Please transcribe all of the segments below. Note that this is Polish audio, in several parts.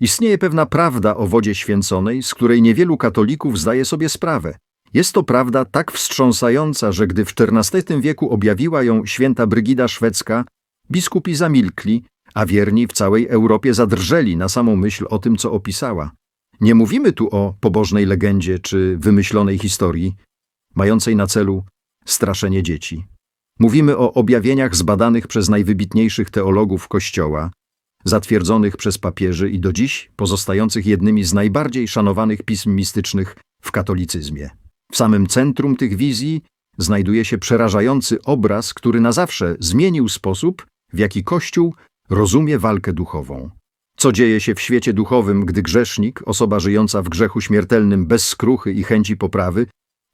Istnieje pewna prawda o wodzie święconej, z której niewielu katolików zdaje sobie sprawę. Jest to prawda tak wstrząsająca, że gdy w XIV wieku objawiła ją święta Brygida Szwedzka, biskupi zamilkli, a wierni w całej Europie zadrżeli na samą myśl o tym, co opisała. Nie mówimy tu o pobożnej legendzie czy wymyślonej historii, mającej na celu straszenie dzieci. Mówimy o objawieniach zbadanych przez najwybitniejszych teologów Kościoła, zatwierdzonych przez papieży i do dziś pozostających jednymi z najbardziej szanowanych pism mistycznych w katolicyzmie. W samym centrum tych wizji znajduje się przerażający obraz, który na zawsze zmienił sposób, w jaki Kościół rozumie walkę duchową. Co dzieje się w świecie duchowym, gdy grzesznik, osoba żyjąca w grzechu śmiertelnym bez skruchy i chęci poprawy,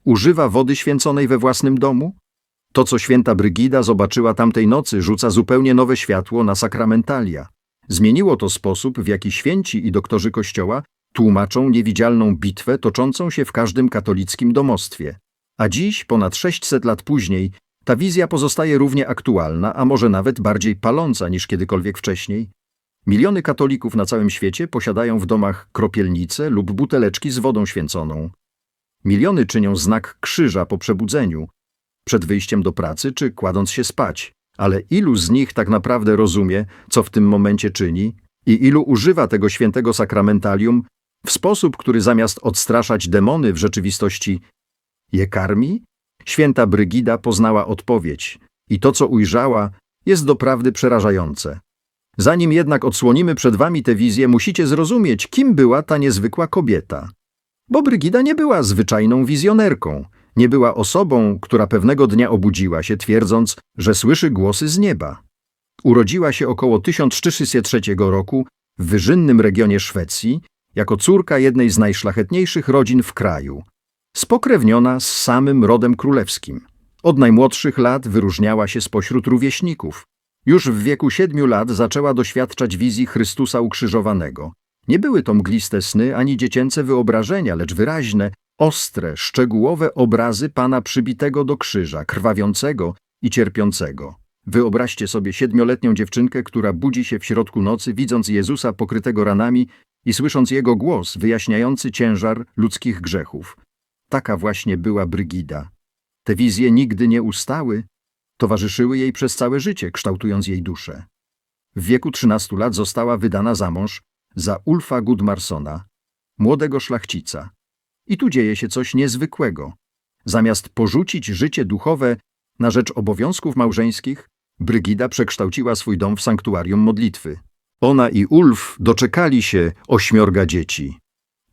używa wody święconej we własnym domu? To, co święta Brygida zobaczyła tamtej nocy, rzuca zupełnie nowe światło na sakramentalia. Zmieniło to sposób, w jaki święci i doktorzy Kościoła tłumaczą niewidzialną bitwę toczącą się w każdym katolickim domostwie. A dziś, ponad 600 lat później, ta wizja pozostaje równie aktualna, a może nawet bardziej paląca niż kiedykolwiek wcześniej. Miliony katolików na całym świecie posiadają w domach kropielnice lub buteleczki z wodą święconą. Miliony czynią znak krzyża po przebudzeniu, przed wyjściem do pracy czy kładąc się spać. Ale ilu z nich tak naprawdę rozumie, co w tym momencie czyni i ilu używa tego świętego sakramentalium w sposób, który zamiast odstraszać demony w rzeczywistości je karmi? Święta Brygida poznała odpowiedź i to, co ujrzała, jest doprawdy przerażające. Zanim jednak odsłonimy przed wami tę wizję, musicie zrozumieć, kim była ta niezwykła kobieta. Bo Brygida nie była zwyczajną wizjonerką, nie była osobą, która pewnego dnia obudziła się, twierdząc, że słyszy głosy z nieba. Urodziła się około 1303 roku w wyżynnym regionie Szwecji jako córka jednej z najszlachetniejszych rodzin w kraju, spokrewniona z samym rodem królewskim. Od najmłodszych lat wyróżniała się spośród rówieśników. Już w wieku siedmiu lat zaczęła doświadczać wizji Chrystusa ukrzyżowanego. Nie były to mgliste sny ani dziecięce wyobrażenia, lecz wyraźne, ostre, szczegółowe obrazy Pana przybitego do krzyża, krwawiącego i cierpiącego. Wyobraźcie sobie siedmioletnią dziewczynkę, która budzi się w środku nocy, widząc Jezusa pokrytego ranami i słysząc Jego głos wyjaśniający ciężar ludzkich grzechów. Taka właśnie była Brygida. Te wizje nigdy nie ustały, towarzyszyły jej przez całe życie, kształtując jej duszę. W wieku 13 lat została wydana za mąż za Ulfa Gudmarsona, młodego szlachcica. I tu dzieje się coś niezwykłego. Zamiast porzucić życie duchowe na rzecz obowiązków małżeńskich, Brygida przekształciła swój dom w sanktuarium modlitwy. Ona i Ulf doczekali się ośmiorga dzieci.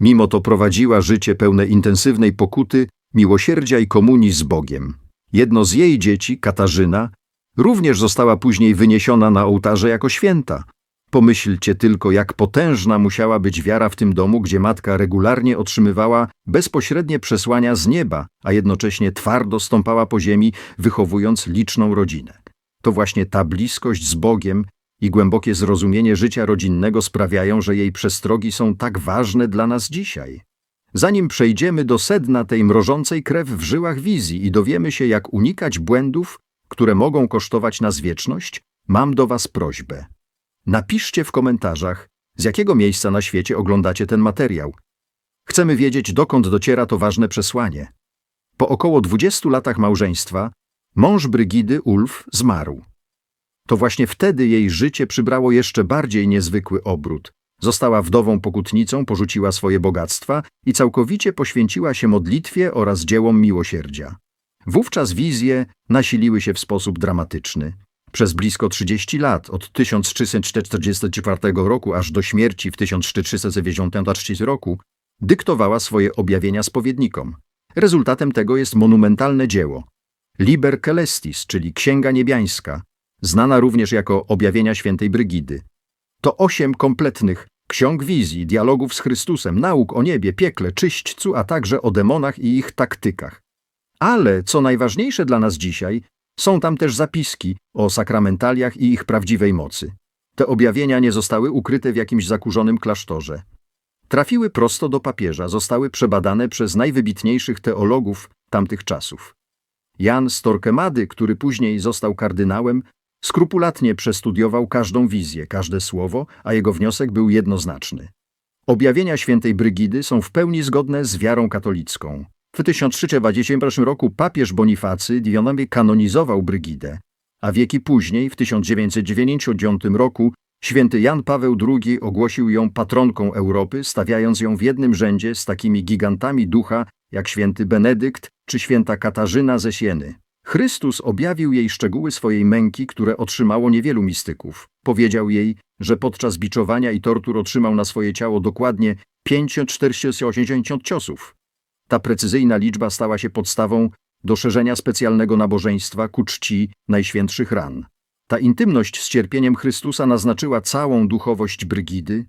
Mimo to prowadziła życie pełne intensywnej pokuty, miłosierdzia i komunii z Bogiem. Jedno z jej dzieci, Katarzyna, również została później wyniesiona na ołtarze jako święta. Pomyślcie tylko, jak potężna musiała być wiara w tym domu, gdzie matka regularnie otrzymywała bezpośrednie przesłania z nieba, a jednocześnie twardo stąpała po ziemi, wychowując liczną rodzinę. To właśnie ta bliskość z Bogiem i głębokie zrozumienie życia rodzinnego sprawiają, że jej przestrogi są tak ważne dla nas dzisiaj. Zanim przejdziemy do sedna tej mrożącej krew w żyłach wizji i dowiemy się, jak unikać błędów, które mogą kosztować nas wieczność, mam do Was prośbę. Napiszcie w komentarzach, z jakiego miejsca na świecie oglądacie ten materiał. Chcemy wiedzieć, dokąd dociera to ważne przesłanie. Po około 20 latach małżeństwa mąż Brygidy, Ulf, zmarł. To właśnie wtedy jej życie przybrało jeszcze bardziej niezwykły obrót. Została wdową pokutnicą, porzuciła swoje bogactwa i całkowicie poświęciła się modlitwie oraz dziełom miłosierdzia. Wówczas wizje nasiliły się w sposób dramatyczny. Przez blisko 30 lat, od 1344 roku aż do śmierci w 1393 roku, dyktowała swoje objawienia spowiednikom. Rezultatem tego jest monumentalne dzieło Liber Celestis, czyli Księga Niebiańska, znana również jako objawienia świętej Brygidy. To osiem kompletnych ksiąg wizji, dialogów z Chrystusem, nauk o niebie, piekle, czyśćcu, a także o demonach i ich taktykach. Ale, co najważniejsze dla nas dzisiaj, są tam też zapiski o sakramentaliach i ich prawdziwej mocy. Te objawienia nie zostały ukryte w jakimś zakurzonym klasztorze. Trafiły prosto do papieża, zostały przebadane przez najwybitniejszych teologów tamtych czasów. Jan z Torquemady, który później został kardynałem, skrupulatnie przestudiował każdą wizję, każde słowo, a jego wniosek był jednoznaczny. Objawienia świętej Brygidy są w pełni zgodne z wiarą katolicką. W 1321 roku papież Bonifacy IX kanonizował Brygidę, a wieki później, w 1999 roku, święty Jan Paweł II ogłosił ją patronką Europy, stawiając ją w jednym rzędzie z takimi gigantami ducha jak święty Benedykt czy święta Katarzyna ze Sieny. Chrystus objawił jej szczegóły swojej męki, które otrzymało niewielu mistyków. Powiedział jej, że podczas biczowania i tortur otrzymał na swoje ciało dokładnie 5480 ciosów. Ta precyzyjna liczba stała się podstawą do szerzenia specjalnego nabożeństwa ku czci najświętszych ran. Ta intymność z cierpieniem Chrystusa naznaczyła całą duchowość Brygidy.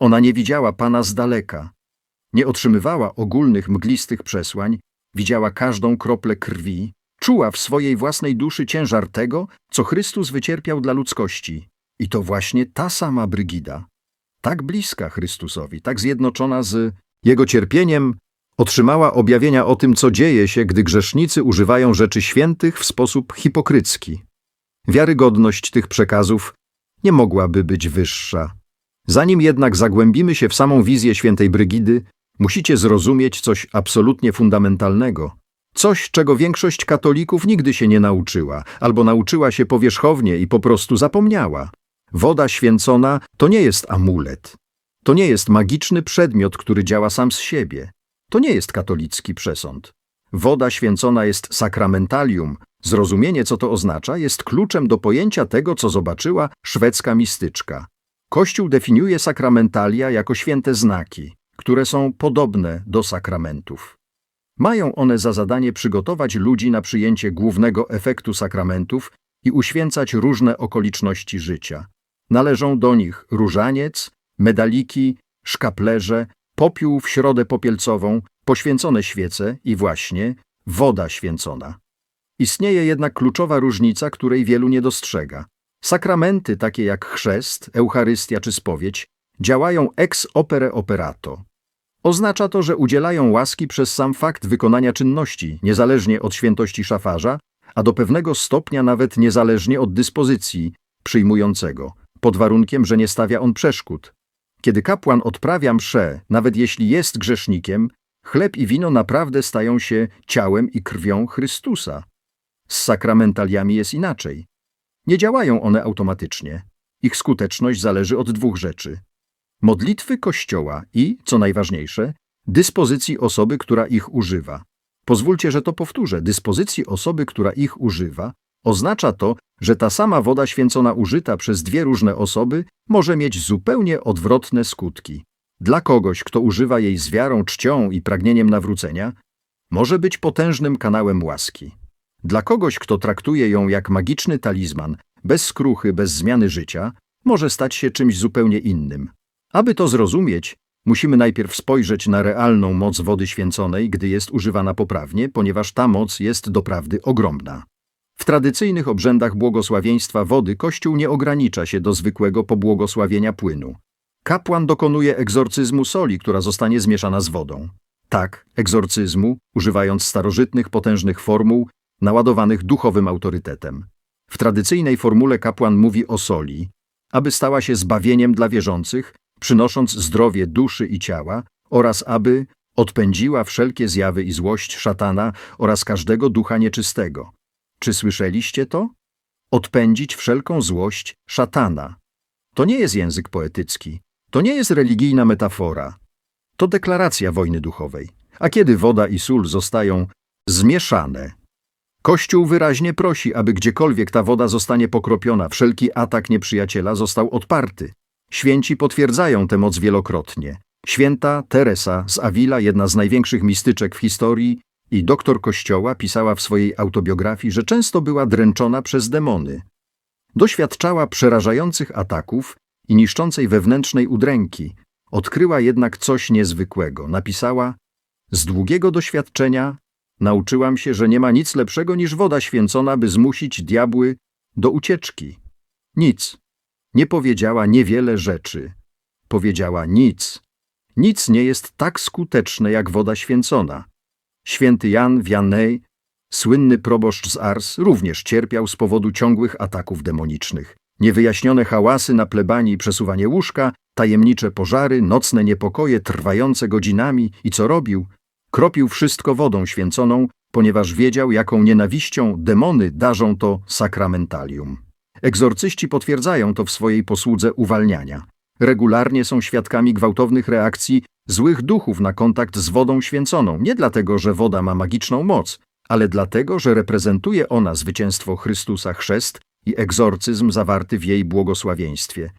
Ona nie widziała Pana z daleka, nie otrzymywała ogólnych mglistych przesłań, widziała każdą kroplę krwi, czuła w swojej własnej duszy ciężar tego, co Chrystus wycierpiał dla ludzkości. I to właśnie ta sama Brygida, tak bliska Chrystusowi, tak zjednoczona z Jego cierpieniem, otrzymała objawienia o tym, co dzieje się, gdy grzesznicy używają rzeczy świętych w sposób hipokrycki. Wiarygodność tych przekazów nie mogłaby być wyższa. Zanim jednak zagłębimy się w samą wizję świętej Brygidy, musicie zrozumieć coś absolutnie fundamentalnego. Coś, czego większość katolików nigdy się nie nauczyła, albo nauczyła się powierzchownie i po prostu zapomniała. Woda święcona to nie jest amulet. To nie jest magiczny przedmiot, który działa sam z siebie. To nie jest katolicki przesąd. Woda święcona jest sakramentalium. Zrozumienie, co to oznacza, jest kluczem do pojęcia tego, co zobaczyła szwedzka mistyczka. Kościół definiuje sakramentalia jako święte znaki, które są podobne do sakramentów. Mają one za zadanie przygotować ludzi na przyjęcie głównego efektu sakramentów i uświęcać różne okoliczności życia. Należą do nich różaniec, medaliki, szkaplerze, popiół w środę popielcową, poświęcone świece i właśnie woda święcona. Istnieje jednak kluczowa różnica, której wielu nie dostrzega. Sakramenty takie jak chrzest, Eucharystia czy spowiedź działają ex opere operato. Oznacza to, że udzielają łaski przez sam fakt wykonania czynności, niezależnie od świętości szafarza, a do pewnego stopnia nawet niezależnie od dyspozycji przyjmującego, pod warunkiem, że nie stawia on przeszkód. Kiedy kapłan odprawia mszę, nawet jeśli jest grzesznikiem, chleb i wino naprawdę stają się ciałem i krwią Chrystusa. Z sakramentaliami jest inaczej. Nie działają one automatycznie. Ich skuteczność zależy od dwóch rzeczy. Modlitwy Kościoła i, co najważniejsze, dyspozycji osoby, która ich używa. Pozwólcie, że to powtórzę. Dyspozycji osoby, która ich używa, oznacza to, że ta sama woda święcona użyta przez dwie różne osoby może mieć zupełnie odwrotne skutki. Dla kogoś, kto używa jej z wiarą, czcią i pragnieniem nawrócenia, może być potężnym kanałem łaski. Dla kogoś, kto traktuje ją jak magiczny talizman, bez skruchy, bez zmiany życia, może stać się czymś zupełnie innym. Aby to zrozumieć, musimy najpierw spojrzeć na realną moc wody święconej, gdy jest używana poprawnie, ponieważ ta moc jest doprawdy ogromna. W tradycyjnych obrzędach błogosławieństwa wody Kościół nie ogranicza się do zwykłego pobłogosławienia płynu. Kapłan dokonuje egzorcyzmu soli, która zostanie zmieszana z wodą. Tak, egzorcyzmu, używając starożytnych, potężnych formuł, naładowanych duchowym autorytetem. W tradycyjnej formule kapłan mówi o soli, aby stała się zbawieniem dla wierzących, przynosząc zdrowie duszy i ciała, oraz aby odpędziła wszelkie zjawy i złość szatana oraz każdego ducha nieczystego. Czy słyszeliście to? Odpędzić wszelką złość szatana. To nie jest język poetycki, to nie jest religijna metafora. To deklaracja wojny duchowej. A kiedy woda i sól zostają zmieszane, Kościół wyraźnie prosi, aby gdziekolwiek ta woda zostanie pokropiona, wszelki atak nieprzyjaciela został odparty. Święci potwierdzają tę moc wielokrotnie. Święta Teresa z Avila, jedna z największych mistyczek w historii i doktor Kościoła, pisała w swojej autobiografii, że często była dręczona przez demony. Doświadczała przerażających ataków i niszczącej wewnętrznej udręki. Odkryła jednak coś niezwykłego. Napisała: Z długiego doświadczenia nauczyłam się, że nie ma nic lepszego niż woda święcona, by zmusić diabły do ucieczki. Nic. Nie powiedziała niewiele rzeczy. Powiedziała nic. Nic nie jest tak skuteczne jak woda święcona. Święty Jan Vianney, słynny proboszcz z Ars, również cierpiał z powodu ciągłych ataków demonicznych. Niewyjaśnione hałasy na plebanii przesuwanie łóżka Tajemnicze pożary, nocne niepokoje trwające godzinami i co robił? Kropił wszystko wodą święconą, ponieważ wiedział, jaką nienawiścią demony darzą to sakramentalium. Egzorcyści potwierdzają to w swojej posłudze uwalniania. Regularnie są świadkami gwałtownych reakcji złych duchów na kontakt z wodą święconą, nie dlatego, że woda ma magiczną moc, ale dlatego, że reprezentuje ona zwycięstwo Chrystusa chrzest i egzorcyzm zawarty w jej błogosławieństwie.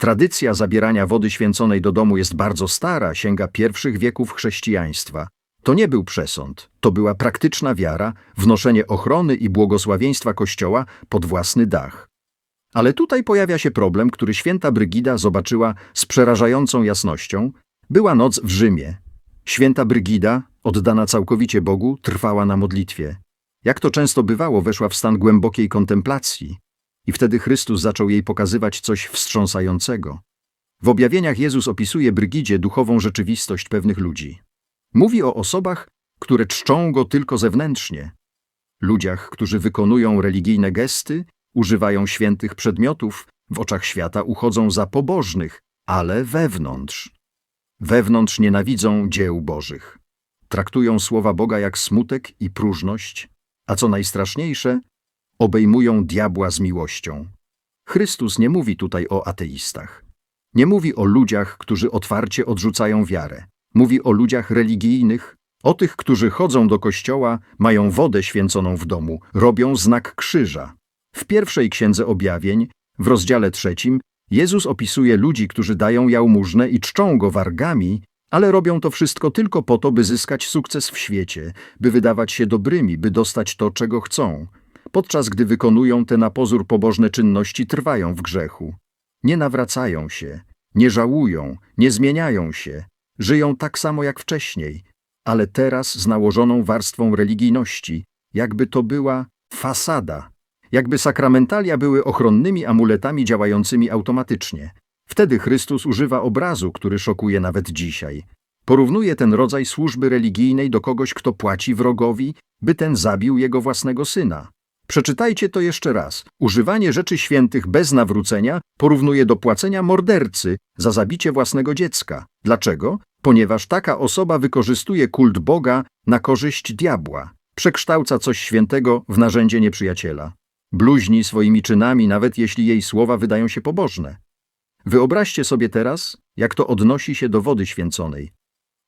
Tradycja zabierania wody święconej do domu jest bardzo stara, sięga pierwszych wieków chrześcijaństwa. To nie był przesąd, to była praktyczna wiara, wnoszenie ochrony i błogosławieństwa Kościoła pod własny dach. Ale tutaj pojawia się problem, który święta Brygida zobaczyła z przerażającą jasnością. Była noc w Rzymie. Święta Brygida, oddana całkowicie Bogu, trwała na modlitwie. Jak to często bywało, weszła w stan głębokiej kontemplacji. I wtedy Chrystus zaczął jej pokazywać coś wstrząsającego. W objawieniach Jezus opisuje Brygidzie duchową rzeczywistość pewnych ludzi. Mówi o osobach, które czczą Go tylko zewnętrznie. Ludziach, którzy wykonują religijne gesty, używają świętych przedmiotów, w oczach świata uchodzą za pobożnych, ale wewnątrz. Wewnątrz nienawidzą dzieł Bożych. Traktują słowa Boga jak smutek i próżność, a co najstraszniejsze, obejmują diabła z miłością. Chrystus nie mówi tutaj o ateistach. Nie mówi o ludziach, którzy otwarcie odrzucają wiarę. Mówi o ludziach religijnych, o tych, którzy chodzą do kościoła, mają wodę święconą w domu, robią znak krzyża. W pierwszej księdze objawień, w rozdziale trzecim, Jezus opisuje ludzi, którzy dają jałmużnę i czczą go wargami, ale robią to wszystko tylko po to, by zyskać sukces w świecie, by wydawać się dobrymi, by dostać to, czego chcą. Podczas gdy wykonują te na pozór pobożne czynności, trwają w grzechu. Nie nawracają się, nie żałują, nie zmieniają się, żyją tak samo jak wcześniej, ale teraz z nałożoną warstwą religijności, jakby to była fasada, jakby sakramentalia były ochronnymi amuletami działającymi automatycznie. Wtedy Chrystus używa obrazu, który szokuje nawet dzisiaj. Porównuje ten rodzaj służby religijnej do kogoś, kto płaci wrogowi, by ten zabił jego własnego syna. Przeczytajcie to jeszcze raz. Używanie rzeczy świętych bez nawrócenia porównuje do płacenia mordercy za zabicie własnego dziecka. Dlaczego? Ponieważ taka osoba wykorzystuje kult Boga na korzyść diabła. Przekształca coś świętego w narzędzie nieprzyjaciela. Bluźni swoimi czynami, nawet jeśli jej słowa wydają się pobożne. Wyobraźcie sobie teraz, jak to odnosi się do wody święconej.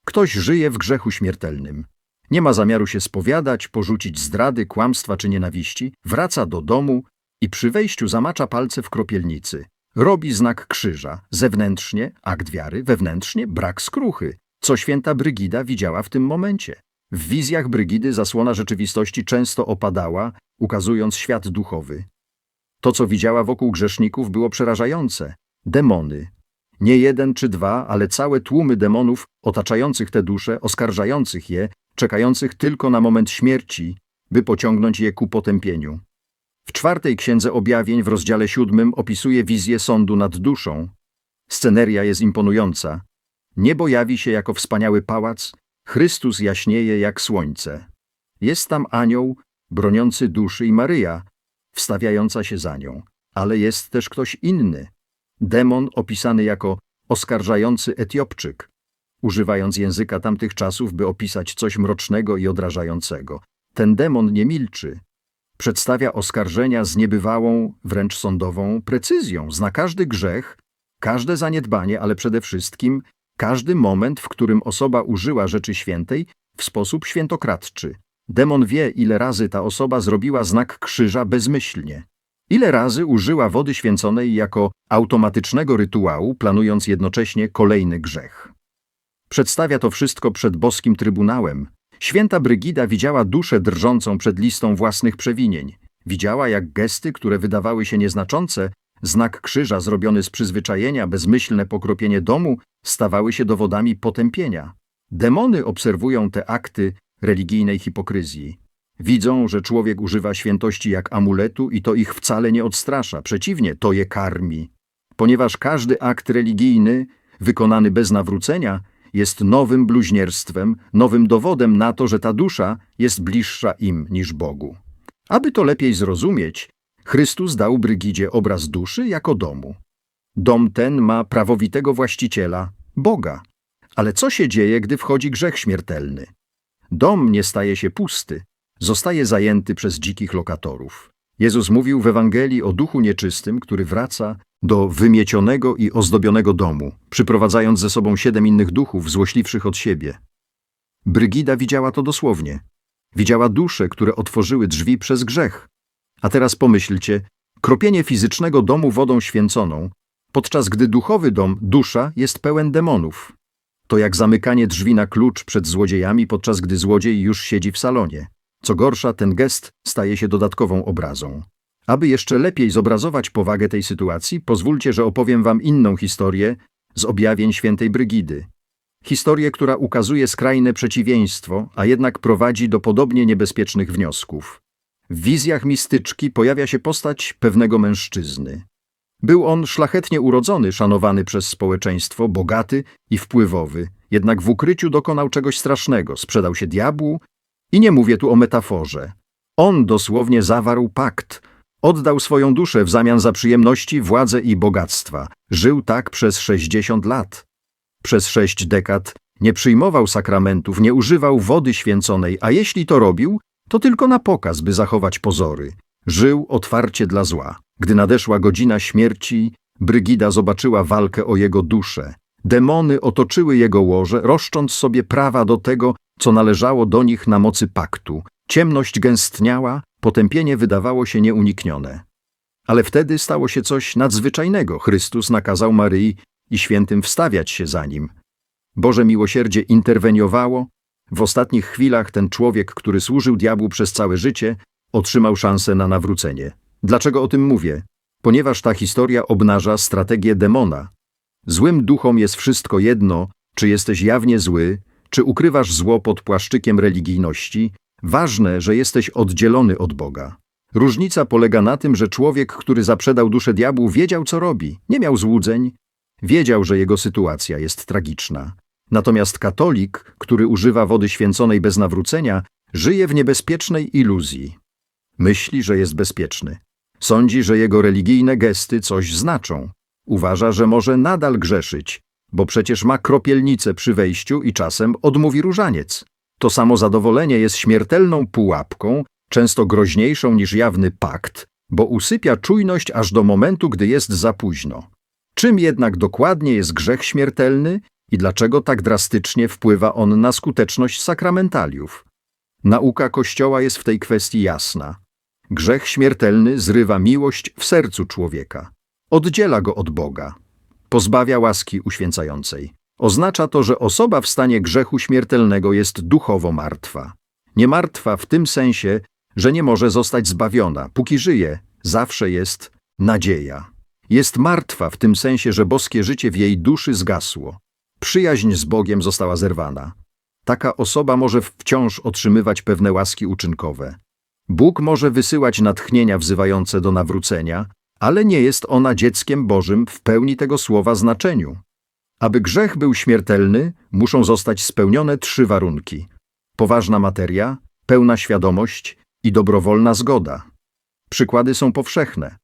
Ktoś żyje w grzechu śmiertelnym. Nie ma zamiaru się spowiadać, porzucić zdrady, kłamstwa czy nienawiści, wraca do domu i przy wejściu zamacza palce w kropielnicy. Robi znak krzyża, zewnętrznie akt wiary, wewnętrznie brak skruchy, co święta Brygida widziała w tym momencie. W wizjach Brygidy zasłona rzeczywistości często opadała, ukazując świat duchowy. To, co widziała wokół grzeszników, było przerażające. Demony. Nie jeden czy dwa, ale całe tłumy demonów otaczających te dusze, oskarżających je, czekających tylko na moment śmierci, by pociągnąć je ku potępieniu. W czwartej księdze objawień w rozdziale siódmym opisuje wizję sądu nad duszą. Sceneria jest imponująca. Niebo jawi się jako wspaniały pałac, Chrystus jaśnieje jak słońce. Jest tam anioł, broniący duszy i Maryja, wstawiająca się za nią. Ale jest też ktoś inny. Demon opisany jako oskarżający Etiopczyk, używając języka tamtych czasów, by opisać coś mrocznego i odrażającego. Ten demon nie milczy. Przedstawia oskarżenia z niebywałą, wręcz sądową precyzją. Zna każdy grzech, każde zaniedbanie, ale przede wszystkim każdy moment, w którym osoba użyła rzeczy świętej w sposób świętokradczy. Demon wie, ile razy ta osoba zrobiła znak krzyża bezmyślnie. Ile razy użyła wody święconej jako automatycznego rytuału, planując jednocześnie kolejny grzech. Przedstawia to wszystko przed boskim trybunałem. Święta Brygida widziała duszę drżącą przed listą własnych przewinień. Widziała, jak gesty, które wydawały się nieznaczące, znak krzyża zrobiony z przyzwyczajenia, bezmyślne pokropienie domu, stawały się dowodami potępienia. Demony obserwują te akty religijnej hipokryzji. Widzą, że człowiek używa świętości jak amuletu i to ich wcale nie odstrasza, przeciwnie, to je karmi. Ponieważ każdy akt religijny, wykonany bez nawrócenia, jest nowym bluźnierstwem, nowym dowodem na to, że ta dusza jest bliższa im niż Bogu. Aby to lepiej zrozumieć, Chrystus dał Brygidzie obraz duszy jako domu. Dom ten ma prawowitego właściciela, Boga. Ale co się dzieje, gdy wchodzi grzech śmiertelny? Dom nie staje się pusty, zostaje zajęty przez dzikich lokatorów. Jezus mówił w Ewangelii o duchu nieczystym, który wraca do wymiecionego i ozdobionego domu, przyprowadzając ze sobą siedem innych duchów złośliwszych od siebie. Brygida widziała to dosłownie. Widziała dusze, które otworzyły drzwi przez grzech. A teraz pomyślcie, kropienie fizycznego domu wodą święconą, podczas gdy duchowy dom, dusza, jest pełen demonów. To jak zamykanie drzwi na klucz przed złodziejami, podczas gdy złodziej już siedzi w salonie. Co gorsza, ten gest staje się dodatkową obrazą. Aby jeszcze lepiej zobrazować powagę tej sytuacji, pozwólcie, że opowiem wam inną historię z objawień świętej Brygidy. Historię, która ukazuje skrajne przeciwieństwo, a jednak prowadzi do podobnie niebezpiecznych wniosków. W wizjach mistyczki pojawia się postać pewnego mężczyzny. Był on szlachetnie urodzony, szanowany przez społeczeństwo, bogaty i wpływowy, jednak w ukryciu dokonał czegoś strasznego, sprzedał się diabłu i nie mówię tu o metaforze. On dosłownie zawarł pakt, oddał swoją duszę w zamian za przyjemności, władzę i bogactwa. Żył tak przez 60 lat. Przez sześć dekad nie przyjmował sakramentów, nie używał wody święconej, a jeśli to robił, to tylko na pokaz, by zachować pozory. Żył otwarcie dla zła. Gdy nadeszła godzina śmierci, Brygida zobaczyła walkę o jego duszę. Demony otoczyły jego łoże, roszcząc sobie prawa do tego, co należało do nich na mocy paktu. Ciemność gęstniała, potępienie wydawało się nieuniknione. Ale wtedy stało się coś nadzwyczajnego. Chrystus nakazał Maryi i świętym wstawiać się za nim. Boże miłosierdzie interweniowało. W ostatnich chwilach ten człowiek, który służył diabłu przez całe życie, otrzymał szansę na nawrócenie. Dlaczego o tym mówię? Ponieważ ta historia obnaża strategię demona. Złym duchom jest wszystko jedno, czy jesteś jawnie zły, czy ukrywasz zło pod płaszczykiem religijności. Ważne, że jesteś oddzielony od Boga. Różnica polega na tym, że człowiek, który zaprzedał duszę diabłu, wiedział, co robi, nie miał złudzeń, wiedział, że jego sytuacja jest tragiczna. Natomiast katolik, który używa wody święconej bez nawrócenia, żyje w niebezpiecznej iluzji. Myśli, że jest bezpieczny. Sądzi, że jego religijne gesty coś znaczą. Uważa, że może nadal grzeszyć, bo przecież ma kropielnicę przy wejściu i czasem odmówi różaniec. To samo zadowolenie jest śmiertelną pułapką, często groźniejszą niż jawny pakt, bo usypia czujność aż do momentu, gdy jest za późno. Czym jednak dokładnie jest grzech śmiertelny i dlaczego tak drastycznie wpływa on na skuteczność sakramentaliów? Nauka Kościoła jest w tej kwestii jasna. Grzech śmiertelny zrywa miłość w sercu człowieka. Oddziela go od Boga. Pozbawia łaski uświęcającej. Oznacza to, że osoba w stanie grzechu śmiertelnego jest duchowo martwa. Nie martwa w tym sensie, że nie może zostać zbawiona. Póki żyje, zawsze jest nadzieja. Jest martwa w tym sensie, że boskie życie w jej duszy zgasło. Przyjaźń z Bogiem została zerwana. Taka osoba może wciąż otrzymywać pewne łaski uczynkowe. Bóg może wysyłać natchnienia wzywające do nawrócenia, ale nie jest ona dzieckiem Bożym w pełni tego słowa znaczeniu. Aby grzech był śmiertelny, muszą zostać spełnione trzy warunki: poważna materia, pełna świadomość i dobrowolna zgoda. Przykłady są powszechne.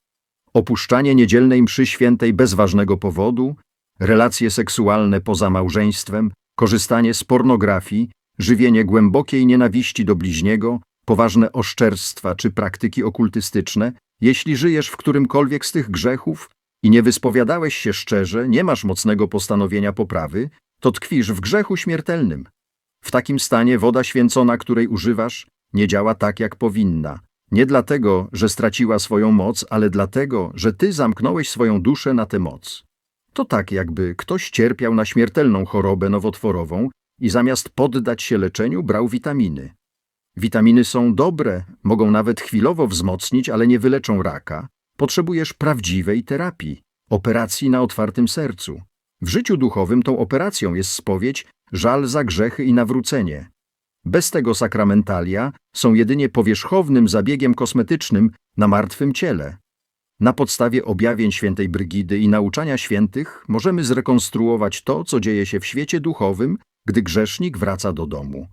Opuszczanie niedzielnej mszy świętej bez ważnego powodu, relacje seksualne poza małżeństwem, korzystanie z pornografii, żywienie głębokiej nienawiści do bliźniego, poważne oszczerstwa czy praktyki okultystyczne, jeśli żyjesz w którymkolwiek z tych grzechów i nie wyspowiadałeś się szczerze, nie masz mocnego postanowienia poprawy, to tkwisz w grzechu śmiertelnym. W takim stanie woda święcona, której używasz, nie działa tak, jak powinna. Nie dlatego, że straciła swoją moc, ale dlatego, że ty zamknąłeś swoją duszę na tę moc. To tak, jakby ktoś cierpiał na śmiertelną chorobę nowotworową i zamiast poddać się leczeniu, brał witaminy. Witaminy są dobre, mogą nawet chwilowo wzmocnić, ale nie wyleczą raka. Potrzebujesz prawdziwej terapii, operacji na otwartym sercu. W życiu duchowym tą operacją jest spowiedź, żal za grzechy i nawrócenie. Bez tego sakramentalia są jedynie powierzchownym zabiegiem kosmetycznym na martwym ciele. Na podstawie objawień świętej Brygidy i nauczania świętych możemy zrekonstruować to, co dzieje się w świecie duchowym, gdy grzesznik wraca do domu.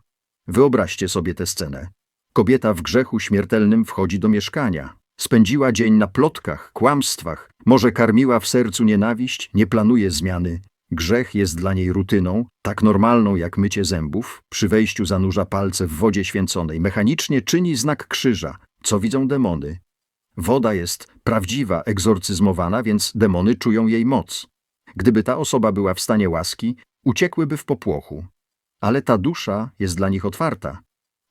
Wyobraźcie sobie tę scenę. Kobieta w grzechu śmiertelnym wchodzi do mieszkania. Spędziła dzień na plotkach, kłamstwach, Może karmiła w sercu nienawiść, nie planuje zmiany. Grzech jest dla niej rutyną, tak normalną jak mycie zębów. Przy wejściu zanurza palce w wodzie święconej. Mechanicznie czyni znak krzyża. Co widzą demony? Woda jest prawdziwa, egzorcyzmowana, więc demony czują jej moc. Gdyby ta osoba była w stanie łaski, uciekłyby w popłochu. Ale ta dusza jest dla nich otwarta.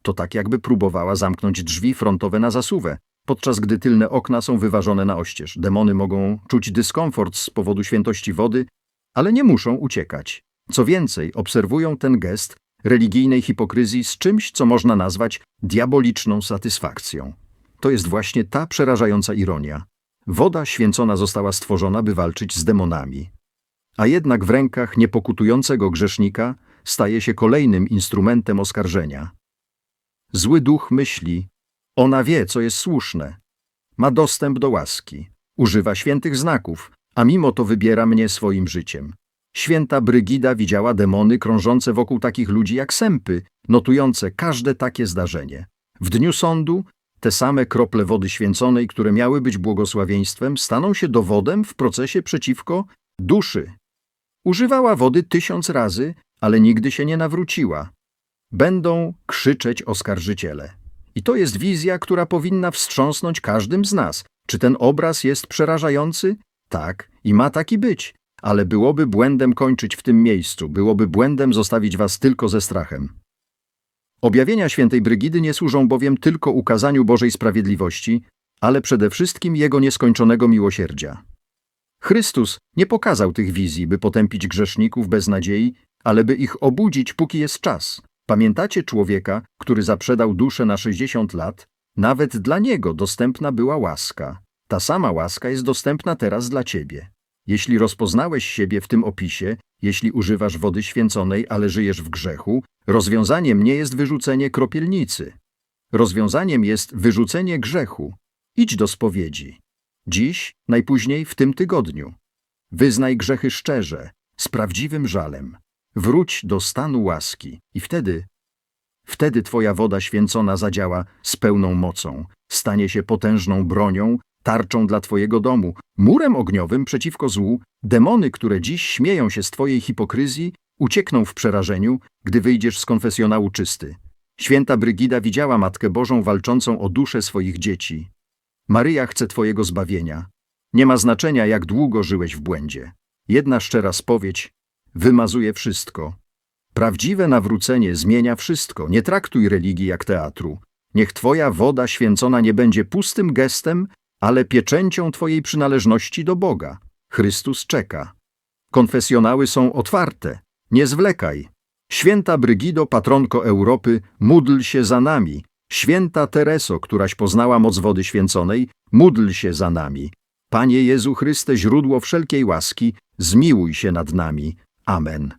To tak jakby próbowała zamknąć drzwi frontowe na zasuwę, podczas gdy tylne okna są wyważone na oścież. Demony mogą czuć dyskomfort z powodu świętości wody, ale nie muszą uciekać. Co więcej, obserwują ten gest religijnej hipokryzji z czymś, co można nazwać diaboliczną satysfakcją. To jest właśnie ta przerażająca ironia. Woda święcona została stworzona, by walczyć z demonami. A jednak w rękach niepokutującego grzesznika staje się kolejnym instrumentem oskarżenia. Zły duch myśli, ona wie, co jest słuszne. Ma dostęp do łaski, używa świętych znaków, a mimo to wybiera mnie swoim życiem. Święta Brygida widziała demony krążące wokół takich ludzi jak sępy, notujące każde takie zdarzenie. W dniu sądu te same krople wody święconej, które miały być błogosławieństwem, staną się dowodem w procesie przeciwko duszy. Używała wody tysiąc razy, ale nigdy się nie nawróciła. Będą krzyczeć oskarżyciele. I to jest wizja, która powinna wstrząsnąć każdym z nas. Czy ten obraz jest przerażający? Tak, i ma taki być. Ale byłoby błędem kończyć w tym miejscu, byłoby błędem zostawić was tylko ze strachem. Objawienia świętej Brygidy nie służą bowiem tylko ukazaniu Bożej sprawiedliwości, ale przede wszystkim Jego nieskończonego miłosierdzia. Chrystus nie pokazał tych wizji, by potępić grzeszników bez nadziei, ale by ich obudzić, póki jest czas. Pamiętacie człowieka, który zaprzedał duszę na 60 lat? Nawet dla niego dostępna była łaska. Ta sama łaska jest dostępna teraz dla ciebie. Jeśli rozpoznałeś siebie w tym opisie, jeśli używasz wody święconej, ale żyjesz w grzechu, rozwiązaniem nie jest wyrzucenie kropielnicy. Rozwiązaniem jest wyrzucenie grzechu. Idź do spowiedzi. Dziś, najpóźniej w tym tygodniu. Wyznaj grzechy szczerze, z prawdziwym żalem. Wróć do stanu łaski i wtedy, wtedy Twoja woda święcona zadziała z pełną mocą, stanie się potężną bronią, tarczą dla Twojego domu, murem ogniowym przeciwko złu. Demony, które dziś śmieją się z Twojej hipokryzji, uciekną w przerażeniu, gdy wyjdziesz z konfesjonału czysty. Święta Brygida widziała Matkę Bożą walczącą o duszę swoich dzieci. Maryja chce Twojego zbawienia. Nie ma znaczenia, jak długo żyłeś w błędzie. Jedna szczera spowiedź wymazuje wszystko. Prawdziwe nawrócenie zmienia wszystko. Nie traktuj religii jak teatru. Niech Twoja woda święcona nie będzie pustym gestem, ale pieczęcią Twojej przynależności do Boga. Chrystus czeka. Konfesjonały są otwarte. Nie zwlekaj. Święta Brygido, patronko Europy, módl się za nami. Święta Tereso, któraś poznała moc wody święconej, módl się za nami. Panie Jezu Chryste, źródło wszelkiej łaski, zmiłuj się nad nami. Amen.